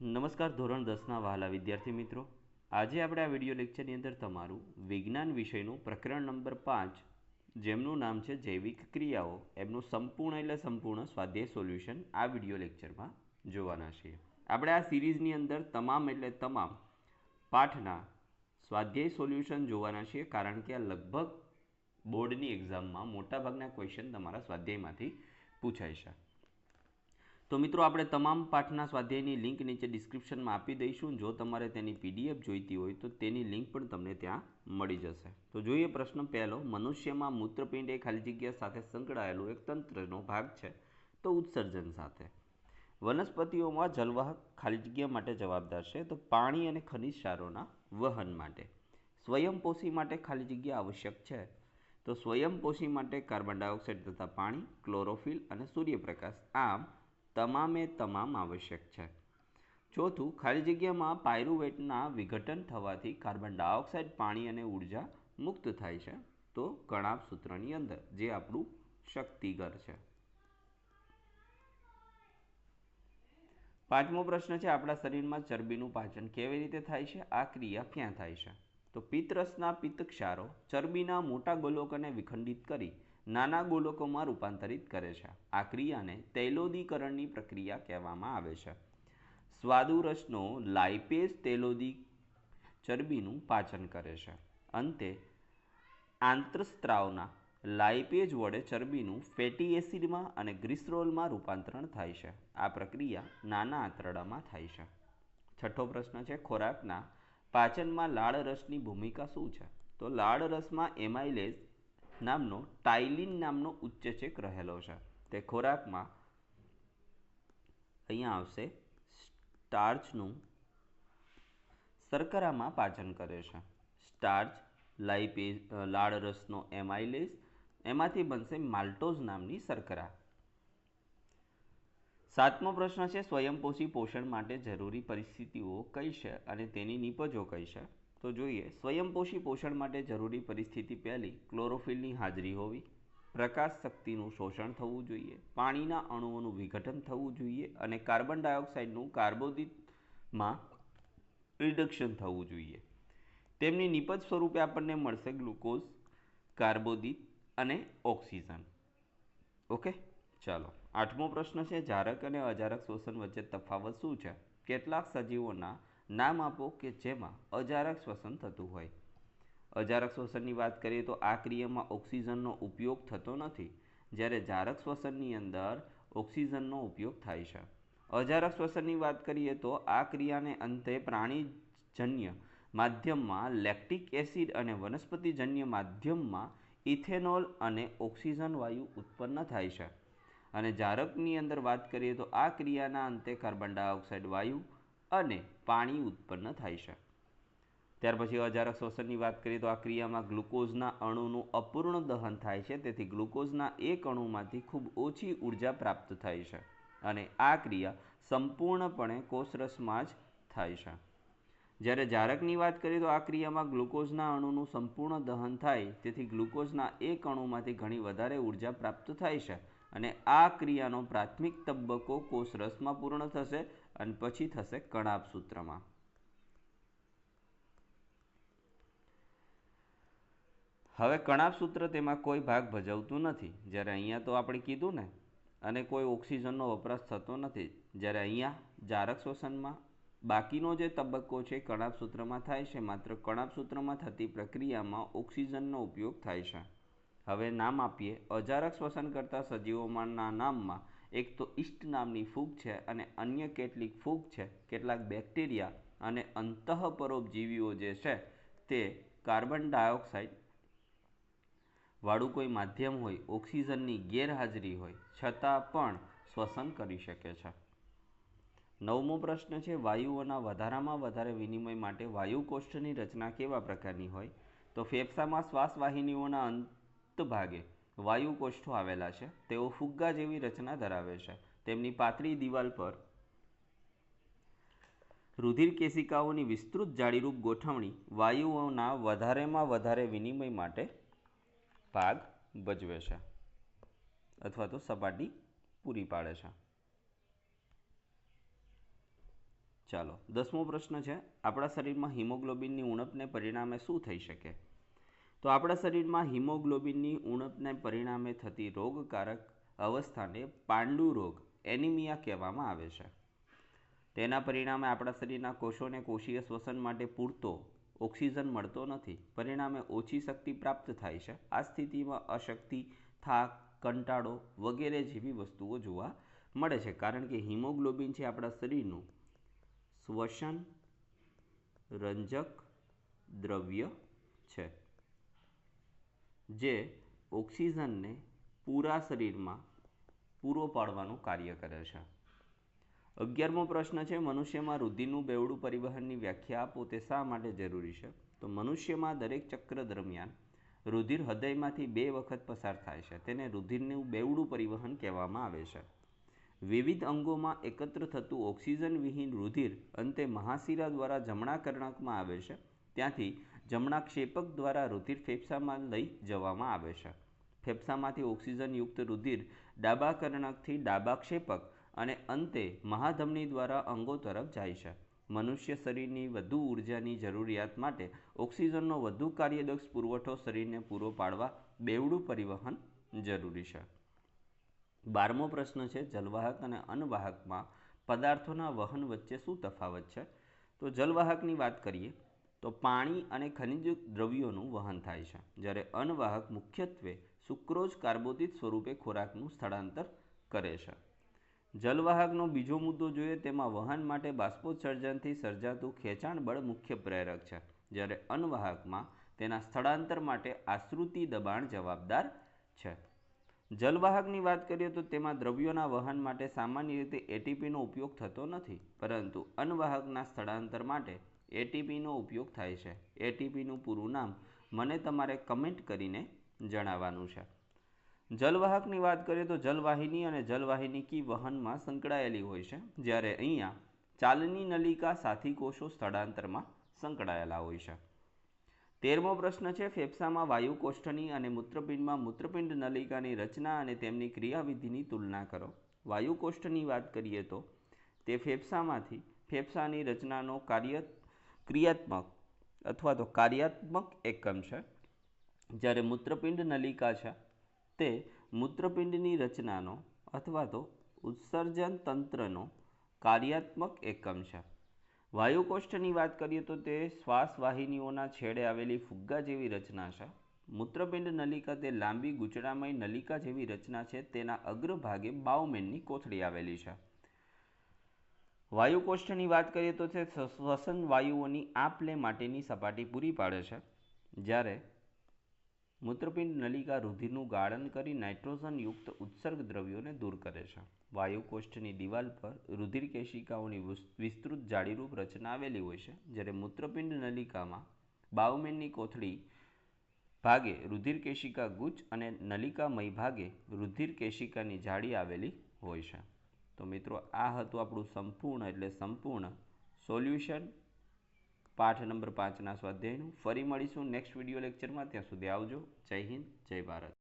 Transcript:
નમસ્કાર, ધોરણ દસના વહાલા વિદ્યાર્થી મિત્રો. આજે આપણે આ વીડિયો લેક્ચરની અંદર તમારું વિજ્ઞાન વિષયનું પ્રકરણ નંબર પાંચ, જેમનું નામ છે જૈવિક ક્રિયાઓ, એમનું સંપૂર્ણ એટલે સંપૂર્ણ સ્વાધ્યાય સોલ્યુશન આ વીડિયો લેક્ચરમાં જોવાના છીએ આપણે આ સિરીઝની અંદર તમામ એટલે તમામ પાઠના સ્વાધ્યાય સોલ્યુશન જોવાના છીએ, કારણ કે આ લગભગ બોર્ડની એક્ઝામમાં મોટાભાગના ક્વેશ્ચન તમારા સ્વાધ્યાયમાંથી પૂછાય છે. તો મિત્રો આપણે તમામ પાઠના સ્વાધ્યાયની લિંક નીચે ડિસ્ક્રિપ્શનમાં આપી દઈશું. જો તમારે તેની પીડીએફ જોઈતી હોય તો તેની લિંક પણ તમને ત્યાં મળી જશે. તો જોઈએ પ્રશ્ન પહેલો. મનુષ્યમાં મૂત્રપિંડ એ ખાલી જગ્યા સાથે સંકળાયેલું એક તંત્રનો ભાગ છે. તો ઉત્સર્જન સાથે. વનસ્પતિઓમાં જલવાહક ખાલી જગ્યા માટે જવાબદાર છે. તો પાણી અને ખનિજ ક્ષારોના વહન માટે. સ્વયંપોષી માટે ખાલી જગ્યા આવશ્યક છે. તો સ્વયંપોષી માટે કાર્બન ડાયોક્સાઇડ તથા પાણી, ક્લોરોફિલ અને સૂર્યપ્રકાશ. આમ તમામે તમામ આવશ્યક છે. ચોથું, ખાલી જગ્યામાં પાયરુવેટના વિઘટન થવાથી કાર્બન ડાયોક્સાઇડ, પાણી અને ઊર્જા મુક્ત થાય છે. તો કણાપ સૂત્રની અંદર, જે આપણું શક્તિગર છે. પાંચમો પ્રશ્ન છે, આપણા શરીરમાં ચરબીનું પાચન કેવી રીતે થાય છે? આ ક્રિયા ક્યાં થાય છે? તો પિત્તરસના પિત્તક્ષારો ચરબીના મોટા ગોલોકને વિખંડિત કરી નાના ગોલકોમાં રૂપાંતરિત કરે છે. આ ક્રિયાને તૈલોદીકરણની પ્રક્રિયા કહેવામાં આવે છે. સ્વાદુરસનો લાઇપેસ તૈલોદી ચરબીનું પાચન કરે છે. અંતે, આંતરસ્ત્રાવના લાઇપેજ વડે ચરબીનું ફેટી એસિડમાં અને ગ્લિસરોલમાં રૂપાંતરણ થાય છે. આ પ્રક્રિયા નાના આંતરડામાં થાય છે. છઠ્ઠો પ્રશ્ન છે, ખોરાકના પાચનમાં લાળ રસની ભૂમિકા શું છે? તો લાળ રસમાં એમાઇલેઝ નામનો ટાઇલિન નામનો ઉચ્ચેચક રહેલો છે. તે ખોરાકમાં અહીંયા આવશે. સ્ટાર્ચનું શર્કરામાં પાચન કરે છે. સ્ટાર્ચ લાઇપેઝ લાળ રસનો એમાઇલેઝ, એમાંથી બનશે માલ્ટોઝ નામની શર્કરા. સાતમો પ્રશ્ન છે, સ્વયંપોષી પોષણ માટે જરૂરી પરિસ્થિતિઓ કઈ છે અને તેની નિપજો કઈ છે? તો જોઈએ, સ્વયંપોષી પોષણ માટે જરૂરી પરિસ્થિતિ પહેલી, ક્લોરોફિલની હાજરી હોવી, પ્રકાશ શક્તિનું શોષણ થવું જોઈએ, પાણીના અણુઓનું વિઘટન થવું જોઈએ અને કાર્બન ડાયોક્સાઇડનું કાર્બોદિતમાં રિડક્શન થવું જોઈએ. તેમની નિપજ સ્વરૂપે આપણને મળશે ગ્લુકોઝ, કાર્બોદિત અને ઓક્સિજન. ઓકે? ચાલો, આઠમો પ્રશ્ન છે, જારક અને અજારક શ્વસન વચ્ચે તફાવત શું છે? કેટલાક સજીવોના નામ આપો કે જેમાં અજારક શ્વસન થતું હોય. અજારક શ્વસનની વાત કરીએ તો આ ક્રિયામાં ઓક્સિજનનો ઉપયોગ થતો નથી. જ્યારે જારક શ્વસનની અંદર ઓક્સિજનનો ઉપયોગ થાય છે. અજારક શ્વસનની વાત કરીએ તો આ ક્રિયાને અંતે પ્રાણીજન્ય માધ્યમમાં લેક્ટિક એસિડ અને વનસ્પતિજન્ય માધ્યમમાં ઇથેનોલ અને ઓક્સિજન વાયુ ઉત્પન્ન થાય છે. અને જારકની અંદર વાત કરીએ તો આ ક્રિયાના અંતે કાર્બન ડાયોક્સાઇડ વાયુ અને પાણી ઉત્પન્ન થાય છે. ત્યાર પછી અજારક શ્વસનની વાત કરીએ તો આ ક્રિયામાં ગ્લુકોઝના અણુનું અપૂર્ણ દહન થાય છે, તેથી ગ્લુકોઝના એક અણુમાંથી ખૂબ ઓછી ઊર્જા પ્રાપ્ત થાય છે અને આ ક્રિયા સંપૂર્ણપણે કોષરસમાં જ થાય છે. જ્યારે જારકની વાત કરીએ તો આ ક્રિયામાં ગ્લુકોઝના અણુનું સંપૂર્ણ દહન થાય, તેથી ગ્લુકોઝના એક અણુમાંથી ઘણી વધારે ઊર્જા પ્રાપ્ત થાય છે અને આ ક્રિયાનો પ્રાથમિક તબક્કો કોષરસમાં પૂર્ણ થશે અને પછી થશે કણાપ સૂત્રમાં. હવે કણાપ સૂત્ર તેમાં કોઈ ભાગ ભજવતું નથી. જ્યારે અહીંયા તો આપણે કીધું ને, અને કોઈ ઓક્સિજનનો વપરાશ થતો નથી. જ્યારે અહીંયા જારક શ્વસનમાં બાકીનો જે તબક્કો છે કણાપ સૂત્રમાં થાય છે, માત્ર કણાપ સૂત્રમાં થતી પ્રક્રિયામાં ઓક્સિજનનો ઉપયોગ થાય છે. હવે નામ આપીએ. અજારક શ્વસન કરતા સજીવોમાંના નામમાં એક તો ઈસ્ટ નામની ફૂગ છે અને અન્ય કેટલીક ફૂગ છે, કેટલાક બેક્ટેરિયા અને અંતઃપરોપજીવીઓ જે છે તે કાર્બન ડાયોક્સાઇડ વાળું કોઈ માધ્યમ હોય, ઓક્સિજનની ગેરહાજરી હોય, છતાં પણ શ્વસન કરી શકે છે. નવમો પ્રશ્ન છે, વાયુઓના વધારામાં વધારે વિનિમય માટે વાયુકોષ્ઠની રચના કેવા પ્રકારની હોય? તો ફેફસામાં શ્વાસવાહિનીઓના અંત ભાગે વાયુકોષ્ઠો આવેલા છે. તેઓ ફુગ્ગા જેવી રચના ધરાવે છે. તેમની પાતળી દિવાલ પર રુધિર કેશિકાઓની વિસ્તૃત જાળીરૂપ ગોઠવણી વાયુઓના વધારેમાં વધારે વિનિમય માટે ભાગ ભજવે છે અથવા તો સપાટી પૂરી પાડે છે. ચાલો, દસમો પ્રશ્ન છે, આપણા શરીરમાં હિમોગ્લોબિનની ઉણપને પરિણામે શું થઈ શકે? તો આપણા શરીરમાં હિમોગ્લોબિનની ઉણપને પરિણામે થતી રોગકારક અવસ્થાને પાંડુ રોગ, એનિમિયા કહેવામાં આવે છે. તેના પરિણામે આપણા શરીરના કોષોને કોષીય શ્વસન માટે પૂરતો ઓક્સિજન મળતો નથી. પરિણામે ઓછી શક્તિ પ્રાપ્ત થાય છે. આ સ્થિતિમાં અશક્તિ, થાક, કંટાળો વગેરે જેવી વસ્તુઓ જોવા મળે છે. કારણ કે હિમોગ્લોબિન છે આપણા શરીરનું શ્વસન, રંજક દ્રવ્ય છે. જે ઓક્સિજનને પૂરા શરીરમાં પૂરો પાડવાનું કાર્ય કરે છે. અગિયારમો પ્રશ્ન છે, મનુષ્યમાં રુધિરનું બેવડું પરિવહનની વ્યાખ્યા આપો, તે શા માટે જરૂરી છે? તો મનુષ્યમાં દરેક ચક્ર દરમિયાન રુધિર હૃદયમાંથી બે વખત પસાર થાય છે. તેને રુધિરનું બેવડું પરિવહન કહેવામાં આવે છે. વિવિધ અંગોમાં એકત્ર થતું ઓક્સિજન વિહીન રુધિર અંતે મહાશિરા દ્વારા જમણા કર્ણકમાં આવે છે. ત્યાંથી જમણા ક્ષેપક દ્વારા રુધિર ફેફસામાં લઈ જવામાં આવે છે. ફેફસામાંથી ઓક્સિજનયુક્ત રુધિર ડાબા કર્ણકથી ડાબા ક્ષેપક અને અંતે મહાધમની દ્વારા અંગો તરફ જાય છે. મનુષ્ય શરીરની વધુ ઉર્જાની જરૂરિયાત માટે ઓક્સિજનનો વધુ કાર્યદક્ષ પુરવઠો શરીરને પૂરો પાડવા બેવડું પરિવહન જરૂરી છે. બારમો પ્રશ્ન છે, જલવાહક અને અનવાહકમાં પદાર્થોના વહન વચ્ચે શું તફાવત છે? તો જલવાહકની વાત કરીએ તો પાણી અને ખનિજ દ્રવ્યોનું વહન થાય છે. જ્યારે અનવાહક મુખ્યત્વે સુક્રોઝ કાર્બોદિત સ્વરૂપે ખોરાકનું સ્થળાંતર કરે છે. જલવાહકનો બીજો મુદ્દો જોઈએ તેમાં વહન માટે બાષ્પોત્સર્જનથી સર્જાતું ખેંચાણ બળ મુખ્ય પ્રેરક છે. જ્યારે અન્નવાહકમાં તેના સ્થળાંતર માટે આશ્રુતિ દબાણ જવાબદાર છે. જલવાહકની વાત કરીએ તો તેમાં દ્રવ્યોના વહન માટે સામાન્ય રીતે એટીપીનો ઉપયોગ થતો નથી. પરંતુ અનવાહકના સ્થળાંતર માટે એટીપીનો ઉપયોગ થાય છે. એટીપીનું પૂરું નામ મને તમારે કમેન્ટ કરીને જણાવવાનું છે. જલવાહકની વાત કરીએ તો જલવાહિની અને જલવાહિનીકી વહનમાં સંકળાયેલી હોય છે. જ્યારે અહીંયા ચાલની નલિકા સાથી કોષો સ્થળાંતરમાં સંકળાયેલા હોય છે. તેરમો પ્રશ્ન છે, ફેફસામાં વાયુકોષ્ઠની અને મૂત્રપિંડમાં મૂત્રપિંડ નલિકાની રચના અને તેમની ક્રિયાવિધિની તુલના કરો. વાયુકોષ્ઠની વાત કરીએ તો તે ફેફસામાંથી ફેફસાની રચનાનો કાર્ય ક્રિયાત્મક અથવા તો કાર્યાત્મક એકમ છે. જ્યારે મૂત્રપિંડ નલિકા છે, તે મૂત્રપિંડની રચનાનો અથવા તો ઉત્સર્જન તંત્રનો કાર્યાત્મક એકમ છે. વાયુકોષ્ઠની વાત કરીએ તો તે શ્વાસ વાહિનીઓના છેડે આવેલી ફુગ્ગા જેવી રચના છે. મૂત્રપિંડ નલિકા તે લાંબી ગુચડામય નલિકા જેવી રચના છે. તેના અગ્રભાગે બાઉમેનની કોથળી આવેલી છે. વાયુકોષ્ઠની વાત કરીએ તો તે શ્વસન વાયુઓની આપ લે માટેની સપાટી પૂરી પાડે છે. જ્યારે મૂત્રપિંડ નલિકા રુધિરનું ગાળન કરી નાઇટ્રોજનયુક્ત ઉત્સર્ગ દ્રવ્યોને દૂર કરે છે. વાયુકોષ્ઠની દિવાલ પર રુધિર કેશિકાઓની વિસ્તૃત જાળીરૂપ રચના આવેલી હોય છે, જ્યારે મૂત્રપિંડ નલિકામાં બાઉમેનની કોથળી ભાગે રુધિર કેશિકા ગુચ્છ અને નલિકામય ભાગે રુધિર કેશિકાની જાળી આવેલી હોય છે. તો મિત્રો, આ હતું આપણું સંપૂર્ણ એટલે સંપૂર્ણ સોલ્યુશન પાઠ નંબર પાંચના સ્વાધ્યાયનું. ફરી મળીશું નેક્સ્ટ વીડિયો લેક્ચરમાં. ત્યાં સુધી આવજો. જય હિન્દ, જય ભારત.